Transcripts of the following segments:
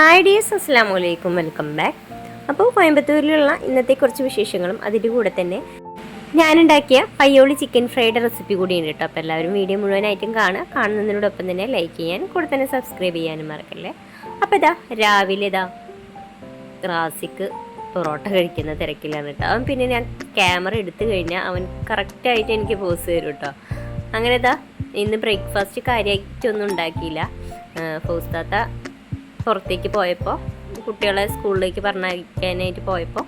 Hi dears അസ്സാം വലൈക്കും welcome back അപ്പോൾ കോയമ്പത്തൂരിലുള്ള ഇന്നത്തെ കുറച്ച് വിശേഷങ്ങളും അതിന്റെ കൂടെ തന്നെ ഞാനുണ്ടാക്കിയ പയ്യോളി ചിക്കൻ ഫ്രൈഡ് റെസിപ്പി കൂടിയുണ്ട് കേട്ടോ. അപ്പോൾ എല്ലാവരും വീഡിയോ മുഴുവനായിട്ടും കാണുക. കാണുന്നതിനോടൊപ്പം തന്നെ ലൈക്ക് ചെയ്യാനും കൂടെ തന്നെ സബ്സ്ക്രൈബ് ചെയ്യാനും മറക്കല്ലേ. അപ്പോൾ ഇതാ രാവിലെ ഇതാ റാസിക്ക് പൊറോട്ട കഴിക്കുന്ന തിരക്കിലാണ് കേട്ടോ. അവൻ പിന്നെ ഞാൻ ക്യാമറ എടുത്തു കഴിഞ്ഞാൽ അവൻ കറക്റ്റായിട്ട് എനിക്ക് പോസ് തരും കേട്ടോ. അങ്ങനെ ഇതാ ഇന്ന് ബ്രേക്ക്ഫാസ്റ്റ് കാര്യമായിട്ടൊന്നും ഉണ്ടാക്കിയില്ല. ഫൗസ് താത്ത പുറത്തേക്ക് പോയപ്പോൾ കുട്ടികളെ സ്കൂളിലേക്ക് പറഞ്ഞയക്കാനായിട്ട് പോയപ്പോൾ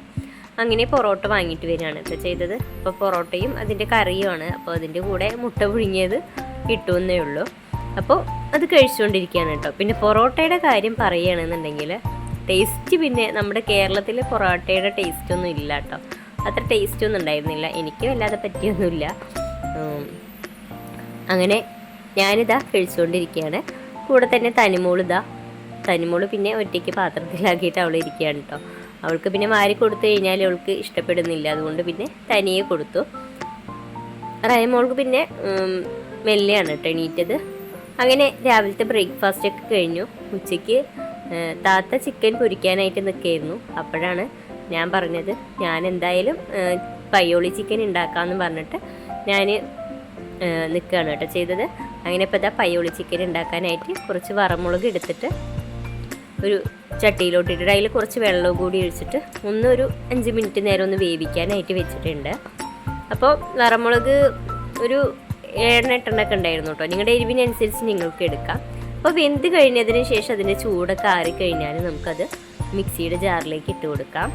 അങ്ങനെ പൊറോട്ട വാങ്ങിയിട്ട് വരികയാണ്. ഇപ്പോൾ ചെയ്തത്? അപ്പോൾ പൊറോട്ടയും അതിന്റെ കറിയുമാണ്. അപ്പോൾ അതിന്റെ കൂടെ മുട്ട പുഴുങ്ങിയത് കിട്ടുമെന്നേ ഉള്ളൂ. അപ്പോൾ അത് കഴിച്ചുകൊണ്ടിരിക്കുകയാണ് കേട്ടോ. പിന്നെ പൊറോട്ടയുടെ കാര്യം പറയുകയാണെന്നുണ്ടെങ്കിൽ ടേസ്റ്റ് പിന്നെ നമ്മുടെ കേരളത്തിൽ പൊറോട്ടയുടെ ടേസ്റ്റ് ഒന്നും ഇല്ല കേട്ടോ. അത്ര ടേസ്റ്റ് ഒന്നും ഉണ്ടായിരുന്നില്ല. എനിക്ക് അല്ലാതെ പറ്റിയൊന്നുമില്ല. അങ്ങനെ ഞാനിതാ കഴിച്ചുകൊണ്ടിരിക്കുകയാണ്. കൂടെ തന്നെ തനിമോളിതാ തനിമോൾ പിന്നെ ഒറ്റയ്ക്ക് പാത്രത്തിലാക്കിയിട്ട് അവൾ ഇരിക്കുകയാണ് കേട്ടോ അവൾക്ക് പിന്നെ മാരി കൊടുത്തു കഴിഞ്ഞാൽ അവൾക്ക് ഇഷ്ടപ്പെടുന്നില്ല. അതുകൊണ്ട് പിന്നെ തനിയെ കൊടുത്തു. റയമോൾക്ക് പിന്നെ മെല്ലെയാണ് കേട്ടോ എണീറ്റത്. അങ്ങനെ രാവിലത്തെ ബ്രേക്ക്ഫാസ്റ്റ് ഒക്കെ കഴിഞ്ഞു. ഉച്ചയ്ക്ക് താത്ത ചിക്കൻ പൊരിക്കാനായിട്ട് നിൽക്കുകയായിരുന്നു അപ്പോഴാണ് ഞാൻ പറഞ്ഞത് ഞാൻ എന്തായാലും പയ്യോളി ചിക്കൻ ഉണ്ടാക്കാമെന്ന് പറഞ്ഞിട്ട് ഞാൻ നിൽക്കുകയാണ് കേട്ടോ ചെയ്തത്. അങ്ങനെ ഇപ്പോൾ ഇതാ പയ്യോളി ചിക്കൻ ഉണ്ടാക്കാനായിട്ട് കുറച്ച് വറമുളക് എടുത്തിട്ട് ഒരു ചട്ടിയിലോട്ട് ഇട്ടിട്ട് അതിൽ കുറച്ച് വെള്ളവും കൂടി ഒഴിച്ചിട്ട് ഒന്നൊരു അഞ്ച് മിനിറ്റ് നേരം ഒന്ന് വേവിക്കാനായിട്ട് വെച്ചിട്ടുണ്ട്. അപ്പോൾ വറമുളക് ഒരു ഏഴെണ്ണെട്ടെണ്ണൊക്കെ ഉണ്ടായിരുന്നു കേട്ടോ. നിങ്ങളുടെ എരിവിനനുസരിച്ച് നിങ്ങൾക്ക് എടുക്കാം. അപ്പോൾ വെന്ത് കഴിഞ്ഞതിന് ശേഷം അതിന്റെ ചൂടൊക്കെ ആറിക്കഴിഞ്ഞാൽ നമുക്കത് മിക്സിയുടെ ജാറിലേക്ക് ഇട്ട് കൊടുക്കാം.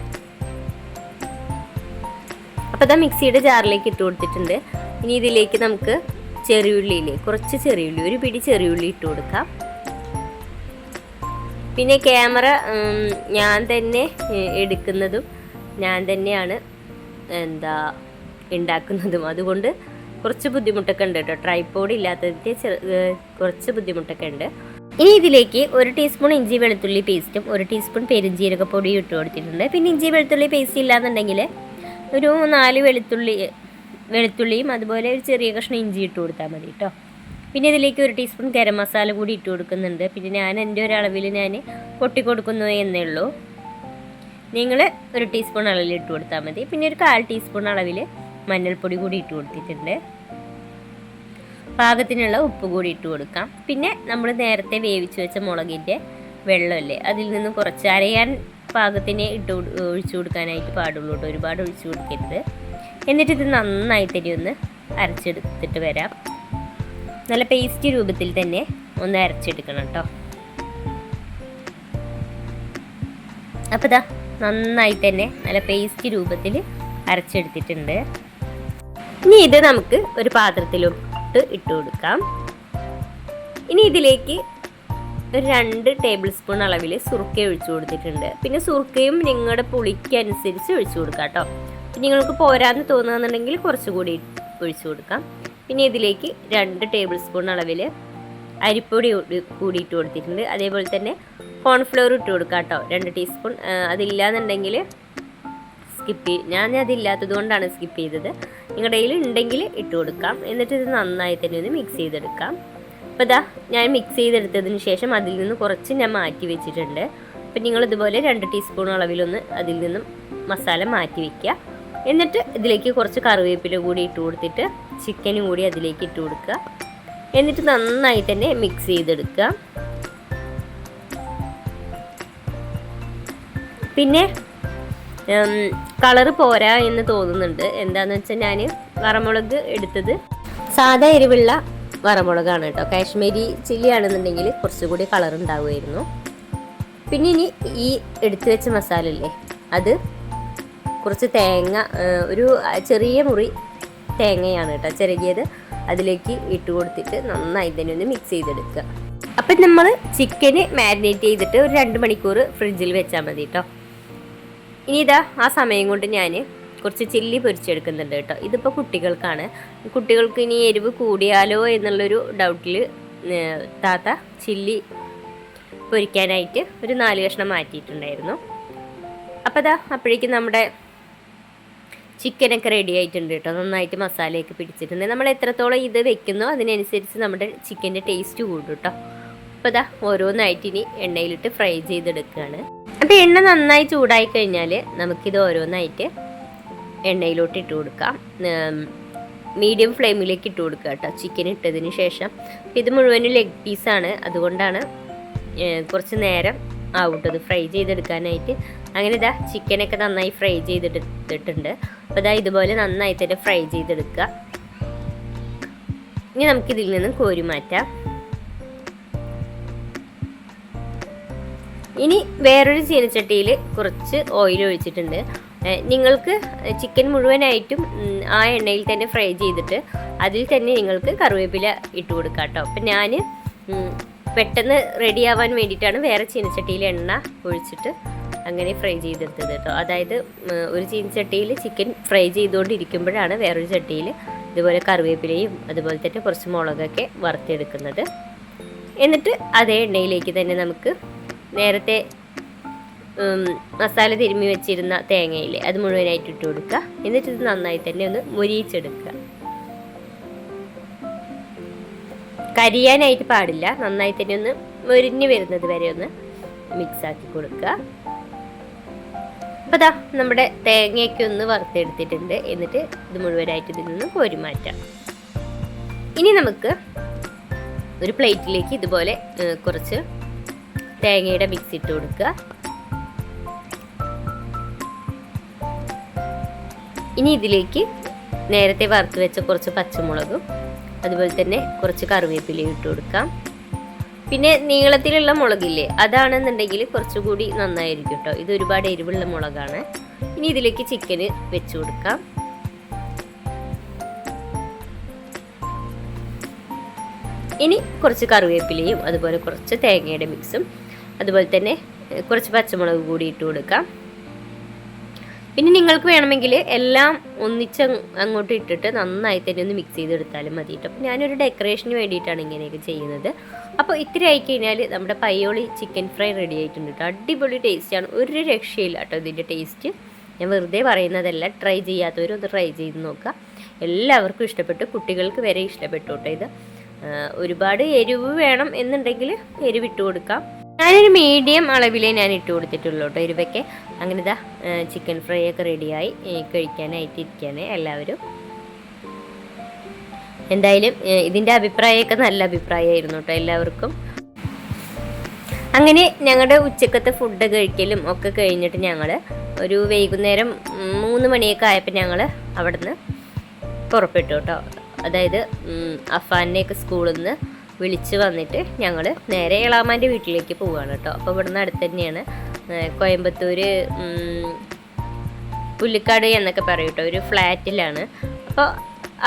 അപ്പോൾ ഇതാ മിക്സിയുടെ ജാറിലേക്ക് ഇട്ട് കൊടുത്തിട്ടുണ്ട്. ഇനി ഇതിലേക്ക് നമുക്ക് ചെറിയുള്ളിയില്ലേ കുറച്ച് ചെറിയുള്ളി ഒരു പിടി ചെറിയുള്ളി ഇട്ട് കൊടുക്കാം. പിന്നെ ക്യാമറ ഞാൻ തന്നെ എടുക്കുന്നതും ഞാൻ തന്നെയാണ് എന്താ ഉണ്ടാക്കുന്നതും അതുകൊണ്ട് കുറച്ച് ബുദ്ധിമുട്ടൊക്കെ ഉണ്ട് കേട്ടോ. ട്രൈപ്പോഡ് ഇല്ലാത്തതിന്റെ കുറച്ച് ബുദ്ധിമുട്ടൊക്കെ ഉണ്ട്. ഇനി ഇതിലേക്ക് ഒരു ടീസ്പൂൺ ഇഞ്ചി വെളുത്തുള്ളി പേസ്റ്റും ഒരു ടീസ്പൂൺ പെരുംജീരകപ്പൊടിയും ഇട്ട് കൊടുത്തിട്ടുണ്ട്. പിന്നെ ഇഞ്ചി വെളുത്തുള്ളി പേസ്റ്റ് ഇല്ലാന്നുണ്ടെങ്കിൽ ഒരു നാല് വെളുത്തുള്ളി വെളുത്തുള്ളിയും അതുപോലെ ഒരു ചെറിയ കഷ്ണം ഇഞ്ചി ഇട്ട് കൊടുത്താൽ മതി കേട്ടോ. പിന്നെ ഇതിലേക്ക് ഒരു ടീസ്പൂൺ ഗരം മസാല കൂടി ഇട്ട് കൊടുക്കുന്നുണ്ട്. പിന്നെ ഞാൻ എന്റെ ഒരളവിൽ ഞാൻ പൊട്ടി കൊടുക്കുന്നു എന്നേ ഉള്ളൂ. നിങ്ങൾ ഒരു ടീസ്പൂൺ അളവിൽ ഇട്ട് കൊടുത്താൽ മതി. പിന്നെ ഒരു കാൽ ടീസ്പൂൺ അളവിൽ മഞ്ഞൾപ്പൊടി കൂടി ഇട്ട് കൊടുത്തിട്ടുണ്ട്. പാകത്തിനുള്ള ഉപ്പ് കൂടി ഇട്ട് കൊടുക്കാം. പിന്നെ നമ്മൾ നേരത്തെ വേവിച്ച് വെച്ച മുളകിന്റെ വെള്ളമല്ലേ അതിൽ നിന്ന് കുറച്ച് അരയാൻ പാകത്തിന് ഇട്ട് ഒഴിച്ചു കൊടുക്കാനായിട്ട് പാടുള്ളൂ കേട്ടോ. ഒരുപാട് ഒഴിച്ചു കൊടുക്കരുത്. എന്നിട്ട് ഇത് നന്നായി തന്നെ ഒന്ന് അരച്ചെടുത്തിട്ട് വരാം. നല്ല പേസ്റ്റ് രൂപത്തിൽ തന്നെ ഒന്ന് അരച്ചെടുക്കണം കേട്ടോ. അപ്പോൾ ഇതാ നന്നായി തന്നെ നല്ല പേസ്റ്റ് രൂപത്തിൽ അരച്ചെടുത്തിട്ടുണ്ട്. ഇനി ഇത് നമുക്ക് ഒരു പാത്രത്തിലോട്ട് ഇട്ട് കൊടുക്കാം. ഇനി ഇതിലേക്ക് ഒരു രണ്ട് ടേബിൾ സ്പൂൺ അളവിൽ സുറുക്ക ഒഴിച്ചു കൊടുത്തിട്ടുണ്ട്. പിന്നെ സുറുക്കയും നിങ്ങളുടെ പുളിക്കനുസരിച്ച് ഒഴിച്ചു കൊടുക്കാം കേട്ടോ. നിങ്ങൾക്ക് പോരാന്ന് തോന്നുകയെന്നുണ്ടെങ്കിൽ കുറച്ചുകൂടി ഒഴിച്ചു കൊടുക്കാം. പിന്നെ ഇതിലേക്ക് രണ്ട് ടേബിൾ സ്പൂൺ അളവിൽ അരിപ്പൊടി കൂടി- ഇട്ട് കൊടുത്തിട്ടുണ്ട്. അതേപോലെ തന്നെ കോൺഫ്ലവർ ഇട്ട് കൊടുക്കാം കേട്ടോ രണ്ട് ടീസ്പൂൺ അതില്ലാന്നുണ്ടെങ്കിൽ സ്കിപ്പ് ഞാൻ അതില്ലാത്തത് കൊണ്ടാണ് സ്കിപ്പ് ചെയ്തത്. നിങ്ങളുടെ കയ്യിൽ ഉണ്ടെങ്കിൽ ഇട്ട് കൊടുക്കാം. എന്നിട്ട് ഇത് നന്നായി തന്നെ ഒന്ന് മിക്സ് ചെയ്തെടുക്കാം. അപ്പോൾ ഇതാ ഞാൻ മിക്സ് ചെയ്തെടുത്തതിന് ശേഷം അതിൽ നിന്ന് കുറച്ച് ഞാൻ മാറ്റി വെച്ചിട്ടുണ്ട്. അപ്പം നിങ്ങൾ ഇതുപോലെ രണ്ട് ടീസ്പൂൺ അളവിലൊന്ന് അതിൽ നിന്നും മസാല മാറ്റി വയ്ക്കുക എന്നിട്ട് ഇതിലേക്ക് കുറച്ച് കറിവേപ്പില കൂടി ഇട്ട് കൊടുത്തിട്ട് ചിക്കനും കൂടി അതിലേക്ക് ഇട്ട് കൊടുക്കുക. എന്നിട്ട് നന്നായി തന്നെ മിക്സ് ചെയ്തെടുക്കുക. പിന്നെ കളറ് പോരാ എന്ന് തോന്നുന്നുണ്ട്. എന്താന്ന് വെച്ചാൽ ഞാൻ വറമുളക് എടുത്തത് സാധാ എരിവുള്ള വറമുളകാണ് കേട്ടോ. കാശ്മീരി ചില്ലി ആണെന്നുണ്ടെങ്കിൽ കുറച്ചുകൂടി കളർ ഉണ്ടാവുമായിരുന്നു. പിന്നെ ഇനി ഈ എടുത്തു വെച്ച മസാല ഇല്ലേ അത് കുറച്ച് തേങ്ങ ഒരു ചെറിയ മുറി തേങ്ങയാണ് കേട്ടോ ചെറുകിയത് അതിലേക്ക് ഇട്ട് കൊടുത്തിട്ട് നന്നായി തന്നെ ഒന്ന് മിക്സ് ചെയ്തെടുക്കുക. അപ്പം നമ്മൾ ചിക്കന് മാരിനേറ്റ് ചെയ്തിട്ട് ഒരു രണ്ട് മണിക്കൂർ ഫ്രിഡ്ജിൽ വെച്ചാൽ മതി കേട്ടോ. ഇനി ഇതാ ആ സമയം കൊണ്ട് ഞാൻ കുറച്ച് ചില്ലി പൊരിച്ചെടുക്കുന്നുണ്ട് കേട്ടോ. ഇതിപ്പോൾ കുട്ടികൾക്കാണ്. കുട്ടികൾക്ക് ഇനി എരിവ് കൂടിയാലോ എന്നുള്ളൊരു ഡൗട്ടിൽ താത്ത ചില്ലി പൊരിക്കാനായിട്ട് ഒരു നാല് കഷ്ണം മാറ്റിയിട്ടുണ്ടായിരുന്നു. അപ്പോൾ അതാ അപ്പോഴേക്കും നമ്മുടെ ചിക്കനൊക്കെ റെഡി ആയിട്ടുണ്ട് കേട്ടോ. നന്നായിട്ട് മസാലയൊക്കെ പിടിച്ചിട്ടുണ്ട്. നമ്മൾ എത്രത്തോളം ഇത് വെക്കുന്നോ അതിനനുസരിച്ച് നമ്മുടെ ചിക്കന്റെ ടേസ്റ്റ് കൂടും കേട്ടോ. അപ്പോൾ ഇതാ ഓരോന്നായിട്ട് ഇനി എണ്ണയിലിട്ട് ഫ്രൈ ചെയ്തെടുക്കുകയാണ്. അപ്പോൾ എണ്ണ നന്നായി ചൂടായി കഴിഞ്ഞാൽ നമുക്കിത് ഓരോന്നായിട്ട് എണ്ണയിലോട്ട് ഇട്ട് കൊടുക്കാം. മീഡിയം ഫ്ലെയിമിലേക്ക് ഇട്ട് കൊടുക്കുക കേട്ടോ. ചിക്കൻ ഇട്ടതിന് ശേഷം. ഇത് മുഴുവനും ലെഗ് പീസാണ് അതുകൊണ്ടാണ് കുറച്ച് നേരം ആവട്ടത് ഫ്രൈ ചെയ്തെടുക്കാനായിട്ട്. അങ്ങനെ ഇതാ ചിക്കനൊക്കെ നന്നായി ഫ്രൈ ചെയ്തെടുത്തിട്ടുണ്ട്. അപ്പോൾ ഇതാ ഇതുപോലെ നന്നായി തന്നെ ഫ്രൈ ചെയ്തെടുക്കുക. ഇനി നമുക്കിതിൽ നിന്നും കോരി മാറ്റാം. ഇനി വേറൊരു ചീനച്ചട്ടിയിൽ കുറച്ച് ഓയിൽ ഒഴിച്ചിട്ടുണ്ട്. നിങ്ങൾക്ക് ചിക്കൻ മുഴുവനായിട്ടും ആ എണ്ണയിൽ തന്നെ ഫ്രൈ ചെയ്തിട്ട് അതിൽ തന്നെ നിങ്ങൾക്ക് കറിവേപ്പില ഇട്ട് കൊടുക്കാം കേട്ടോ. അപ്പം ഞാൻ പെട്ടെന്ന് റെഡി ആവാൻ വേണ്ടിയിട്ടാണ് വേറെ ചീനച്ചട്ടിയിൽ എണ്ണ ഒഴിച്ചിട്ട് അങ്ങനെ ഫ്രൈ ചെയ്തെടുത്തത് കേട്ടോ. അതായത് ഒരു ചീനച്ചട്ടിയിൽ ചിക്കൻ ഫ്രൈ ചെയ്തുകൊണ്ടിരിക്കുമ്പോഴാണ് വേറൊരു ചട്ടിയിൽ ഇതുപോലെ കറിവേപ്പിലയും അതുപോലെ തന്നെ കുറച്ച് മുളകൊക്കെ വറുത്തെടുക്കുന്നത്. എന്നിട്ട് അതേ എണ്ണയിലേക്ക് തന്നെ നമുക്ക് നേരത്തെ മസാല തിരുമ്മി വെച്ചിരുന്ന തേങ്ങയിൽ അത് മുഴുവനായിട്ട് ഇട്ട് കൊടുക്കുക. എന്നിട്ട് ഇത് നന്നായി തന്നെ ഒന്ന് മുരിയിച്ചെടുക്കുക. കരിയാനായിട്ട് പാടില്ല. നന്നായി തന്നെ ഒന്ന് മുരിഞ്ഞ് വരുന്നത് വരെ ഒന്ന് മിക്സ് ആക്കി കൊടുക്കുക അപ്പോൾ ദാ നമ്മുടെ തേങ്ങയൊക്കെ ഒന്ന് വറുത്തെടുത്തിട്ടുണ്ട്. എന്നിട്ട് ഇത് മുഴുവനായിട്ട് ഇതിൽ നിന്ന് കോരി മാറ്റാം. ഇനി നമുക്ക് ഒരു പ്ലേറ്റിലേക്ക് ഇതുപോലെ കുറച്ച് തേങ്ങയുടെ മിക്സ് ഇട്ട് കൊടുക്കുക ഇനി ഇതിലേക്ക് നേരത്തെ വറുത്ത് വെച്ച കുറച്ച് പച്ചമുളകും അതുപോലെ തന്നെ കുറച്ച് കറിവേപ്പിലയും ഇട്ട് കൊടുക്കാം. പിന്നെ നീളത്തിലുള്ള മുളകില്ലേ അതാണെന്നുണ്ടെങ്കിൽ കുറച്ചുകൂടി നന്നായിരിക്കും കേട്ടോ ഇത് ഒരുപാട് എരിവുള്ള മുളകാണ്. ഇനി ഇതിലേക്ക് ചിക്കന് വെച്ചു കൊടുക്കാം. ഇനി കുറച്ച് കറിവേപ്പിലയും അതുപോലെ കുറച്ച് തേങ്ങയുടെ മിക്സും അതുപോലെ തന്നെ കുറച്ച് പച്ചമുളക് കൂടി ഇട്ട് കൊടുക്കാം. പിന്നെ നിങ്ങൾക്ക് വേണമെങ്കിൽ എല്ലാം ഒന്നിച്ച് അങ്ങോട്ട് ഇട്ടിട്ട് നന്നായി തന്നെ ഒന്ന് മിക്സ് ചെയ്തെടുത്താലും മതി കേട്ടോ അപ്പോൾ ഞാനൊരു ഡെക്കറേഷന് വേണ്ടിയിട്ടാണ് ഇങ്ങനെയൊക്കെ ചെയ്യുന്നത്. അപ്പോൾ ഇത്തിരി ആയി കഴിഞ്ഞാൽ നമ്മുടെ പയ്യോളി ചിക്കൻ ഫ്രൈ റെഡി ആയിട്ടുണ്ട് കേട്ടോ അടിപൊളി ടേസ്റ്റാണ് ഒരു രക്ഷയില്ല കേട്ടോ ഇതിന്റെ ടേസ്റ്റ് ഞാൻ വെറുതെ പറയുന്നതല്ല. ട്രൈ ചെയ്യാത്തവരും ഒന്ന് ട്രൈ ചെയ്ത് നോക്കുക. എല്ലാവർക്കും ഇഷ്ടപ്പെട്ടു. കുട്ടികൾക്ക് വരെ ഇഷ്ടപ്പെട്ടു കേട്ടോ ഇത്. ഒരുപാട് എരിവ് വേണം എന്നുണ്ടെങ്കിൽ എരിവിട്ട് കൊടുക്കാം. ഞാനൊരു മീഡിയം അളവിലേ ഞാൻ ഇട്ട് കൊടുത്തിട്ടുള്ളൂ കേട്ടോ ഇരുവയ്ക്ക്. അങ്ങനെ ഇതാ ചിക്കൻ ഫ്രൈ ഒക്കെ റെഡിയായി. കഴിക്കാനായിട്ട് ഇരിക്കുകയാണ് എല്ലാവരും. എന്തായാലും ഇതിന്റെ അഭിപ്രായമൊക്കെ നല്ല അഭിപ്രായമായിരുന്നു കേട്ടോ എല്ലാവർക്കും. അങ്ങനെ ഞങ്ങളുടെ ഉച്ചക്കത്തെ ഫുഡ് കഴിക്കലും ഒക്കെ കഴിഞ്ഞിട്ട് ഞങ്ങൾ ഒരു വൈകുന്നേരം മൂന്ന് മണിയൊക്കെ ആയപ്പോൾ ഞങ്ങൾ അവിടുന്ന് പുറപ്പെട്ടു കേട്ടോ. അതായത് അഫാനെയൊക്കെ സ്കൂളിൽ നിന്ന് വിളിച്ച് വന്നിട്ട് ഞങ്ങൾ നേരെ ഇളാമാന്റെ വീട്ടിലേക്ക് പോവുകയാണ് കേട്ടോ. അപ്പോൾ ഇവിടുന്ന് അടുത്ത് തന്നെയാണ് കോയമ്പത്തൂർ പുല്ലിക്കാട് എന്നൊക്കെ പറയും കേട്ടോ. ഒരു ഫ്ലാറ്റിലാണ്. അപ്പോൾ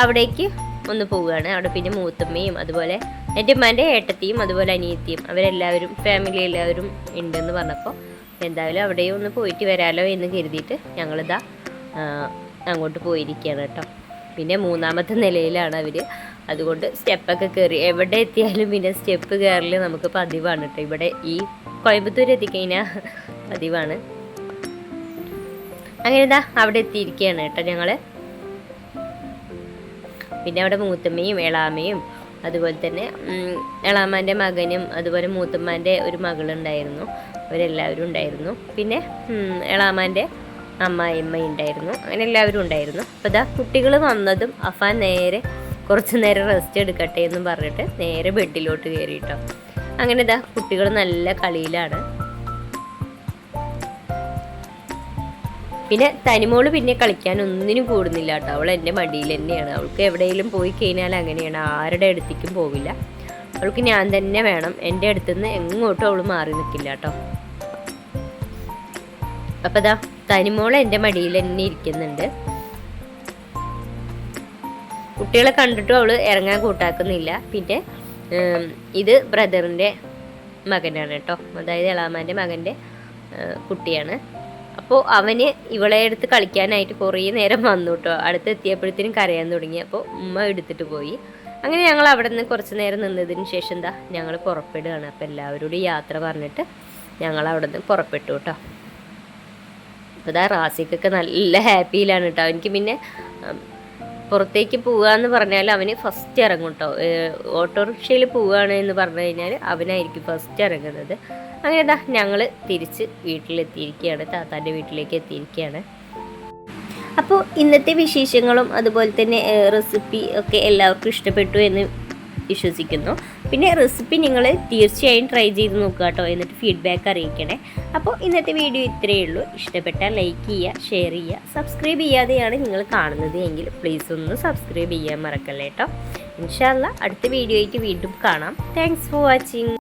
അവിടേക്ക് ഒന്ന് പോവുകയാണ് അവിടെ പിന്നെ മൂത്തമ്മയും അതുപോലെ എന്റെ ഉമ്മാന്റെ ഏട്ടത്തിയും അതുപോലെ അനിയത്തിയും അവരെല്ലാവരും ഫാമിലി എല്ലാവരും ഉണ്ടെന്ന് പറഞ്ഞപ്പോൾ എന്തായാലും അവിടെയും ഒന്ന് പോയിട്ട് വരാലോ എന്ന് കരുതിയിട്ട് ഞങ്ങളിതാ അങ്ങോട്ട് പോയിരിക്കുകയാണ് കേട്ടോ. പിന്നെ മൂന്നാമത്തെ നിലയിലാണ് അവർ അതുകൊണ്ട് സ്റ്റെപ്പൊക്കെ കയറി എവിടെ എത്തിയാലും പിന്നെ സ്റ്റെപ്പ് കയറൽ നമുക്ക് പതിവാണ് കേട്ടോ ഇവിടെ ഈ കോയമ്പത്തൂർ എത്തിക്കഴിഞ്ഞാൽ പതിവാണ്. അങ്ങനെ ഇതാ അവിടെ എത്തിയിരിക്കുകയാണ് കേട്ടോ ഞങ്ങൾ പിന്നെ അവിടെ മൂത്തമ്മയും എളാമയും അതുപോലെ തന്നെ എളാമാന്റെ മകനും അതുപോലെ മൂത്തമ്മാന്റെ ഒരു മകളുണ്ടായിരുന്നു. അവരെല്ലാവരും ഉണ്ടായിരുന്നു. പിന്നെ എളാമാന്റെ അമ്മായിയമ്മ ഉണ്ടായിരുന്നു അങ്ങനെ എല്ലാവരും ഉണ്ടായിരുന്നു. അപ്പോൾ ഇതാ കുട്ടികൾ വന്നതും അഫാൻ നേരെ കുറച്ച് നേരം റെസ്റ്റ് എടുക്കട്ടെ എന്ന് പറഞ്ഞിട്ട് നേരെ ബെഡിലോട്ട് കയറി കേട്ടോ അങ്ങനെ ഇതാ കുട്ടികൾ നല്ല കളിയിലാണ്. പിന്നെ തനിമോൾ പിന്നെ കളിക്കാൻ ഒന്നിനും കൂടുന്നില്ല കേട്ടോ. അവൾ എന്റെ മടിയിൽ തന്നെയാണ്. അവൾക്ക് എവിടെയെങ്കിലും പോയി കഴിഞ്ഞാൽ അങ്ങനെയാണ്. ആരുടെ അടുത്തേക്കും പോവില്ല. അവൾക്ക് ഞാൻ തന്നെ വേണം. എന്റെ അടുത്തുനിന്ന് എങ്ങോട്ടും അവൾ മാറി നിൽക്കില്ല കേട്ടോ. അപ്പം ദാ തനിമോൾ എന്റെ മടിയിൽ തന്നെ ഇരിക്കുന്നുണ്ട്. കുട്ടികളെ കണ്ടിട്ടും അവൾ ഇറങ്ങാൻ കൂട്ടാക്കുന്നില്ല. പിന്നെ ഇത് ബ്രദറിന്റെ മകനാണ് കേട്ടോ. അതായത് എളാമാന്റെ മകന്റെ കുട്ടിയാണ്. അപ്പോൾ അവന് ഇവളെ എടുത്ത് കളിക്കാനായിട്ട് കുറേ നേരം വന്നു കേട്ടോ. അടുത്ത് എത്തിയപ്പോഴത്തേനും കരയാൻ തുടങ്ങി. അപ്പോൾ ഉമ്മ എടുത്തിട്ട് പോയി. അങ്ങനെ ഞങ്ങൾ അവിടെ നിന്ന് കുറച്ച് നേരം നിന്നതിന് ശേഷം എന്താ ഞങ്ങൾ പുറപ്പെടുകയാണ്. അപ്പോൾ എല്ലാവരോടും യാത്ര പറഞ്ഞിട്ട് ഞങ്ങൾ അവിടെ നിന്ന് പുറപ്പെട്ടു കേട്ടോ. അപ്പോൾ ഇതാ റാസിക്കൊക്കെ നല്ല ഹാപ്പിയിലാണ് കേട്ടോ. എനിക്ക് പിന്നെ പുറത്തേക്ക് പോവുകയെന്ന് പറഞ്ഞാൽ അവന് ഫസ്റ്റ് ഇറങ്ങും കേട്ടോ ഓട്ടോറിക്ഷയിൽ പോവുകയാണ് എന്ന് പറഞ്ഞു കഴിഞ്ഞാൽ അവനായിരിക്കും ഫസ്റ്റ് ഇറങ്ങുന്നത്. അങ്ങനെ ദാ ഞങ്ങൾ തിരിച്ച് വീട്ടിലെത്തിയിരിക്കുകയാണ്. താത്താന്റെ വീട്ടിലേക്ക് എത്തിയിരിക്കുകയാണ്. അപ്പോൾ ഇന്നത്തെ വിശേഷങ്ങളും അതുപോലെ തന്നെ റെസിപ്പി ഒക്കെ എല്ലാവർക്കും ഇഷ്ടപ്പെട്ടു എന്ന് വിശ്വസിക്കുന്നു. പിന്നെ റെസിപ്പി നിങ്ങൾ തീർച്ചയായും ട്രൈ ചെയ്ത് നോക്കുക കേട്ടോ. എന്നിട്ട് ഫീഡ്ബാക്ക് അറിയിക്കണേ. അപ്പോൾ ഇന്നത്തെ വീഡിയോ ഇത്രയേ ഉള്ളൂ. ഇഷ്ടപ്പെട്ടാൽ ലൈക്ക് ചെയ്യുക ഷെയർ ചെയ്യുക സബ്സ്ക്രൈബ് ചെയ്യാതെയാണ് നിങ്ങൾ കാണുന്നത് എങ്കിൽ പ്ലീസ് ഒന്ന് സബ്സ്ക്രൈബ് ചെയ്യാൻ മറക്കല്ലേ കേട്ടോ. ഇൻഷാല്ല അടുത്ത വീഡിയോയ്ക്ക് വീണ്ടും കാണാം. Thanks for watching